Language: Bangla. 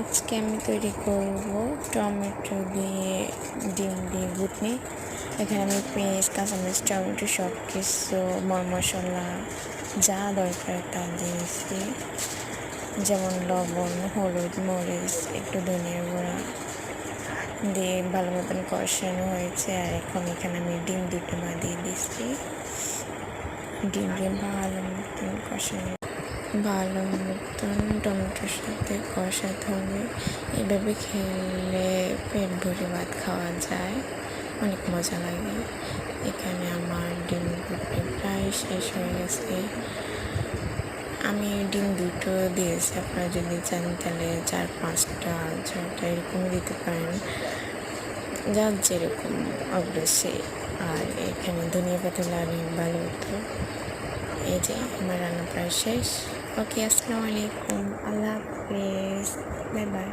আজকে আমি তৈরি করব টমেটো দিয়ে ডিম দিয়ে ঘুটনি এখানে আমি পেঁয়াজ, কাঁচামরিচ, টমেটো সব কিছু মশলা যা দরকার তা দিয়েছি। যেমন লবণ, হলুদ, মরিচ, একটু ধনিয়া গুঁড়া দিয়ে ভালো মতন কষানো হয়েছে। আর এখন এখানে আমি ডিম দুটো মা দিয়ে দিচ্ছি ডিম দিয়ে ভালো মতন কষানো। ভালো মতন টমেটোর সাথে হবে এভাবে খেলে পেট ভরে ভাত খাওয়া যায়। অনেক মজা লাগে। এখানে আমার ডিম ঘুটনি প্রায় শেষ হয়ে গেছে। আমি ডিম দুটো দিয়েছি। আপনারা যদি চান তাহলে চার, পাঁচটা ছটা এরকম দিতে পারেন। যার যেরকম অবশ্যই আর এখানে ধনিয়া পাতা লাগলে ভালো হতো। এই যে, আমার রান্না প্রায় শেষ। ওকে আসসালামু আলাইকুম আল্লাহ হাফিজ বাই